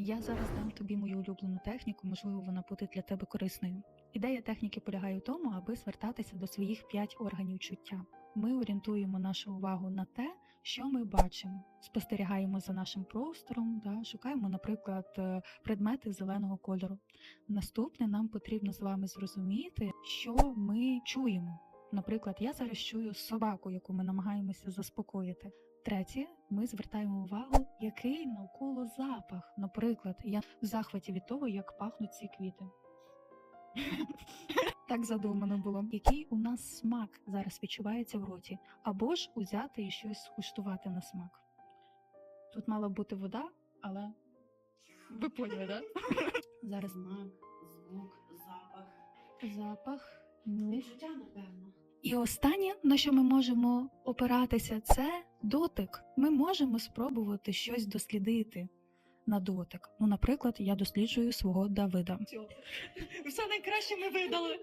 Я зараз дам тобі мою улюблену техніку, можливо, вона буде для тебе корисною. Ідея техніки полягає в тому, аби звертатися до своїх п'ять органів чуття. Ми орієнтуємо нашу увагу на те, що ми бачимо, спостерігаємо за нашим простором, да, шукаємо, наприклад, е, предмети зеленого кольору. Наступне нам потрібно з вами зрозуміти, що ми чуємо. Наприклад, я зараз чую собаку, яку ми намагаємося заспокоїти. Третє, ми звертаємо увагу, який навколо запах. Наприклад, я в захваті від того, як пахнуть ці квіти. Так задумано було. Який у нас смак зараз відчувається в роті, або ж узяти і щось скуштувати на смак. Тут мала бути вода, але ви поняли, так? Зараз Смак, звук, запах. запах. Ну. Відчуття, напевно. І останнє, на що ми можемо опиратися, це дотик. Ми можемо спробувати щось дослідити на дотик. Ну, наприклад, я досліджую свого Давида. Все найкраще ми видали.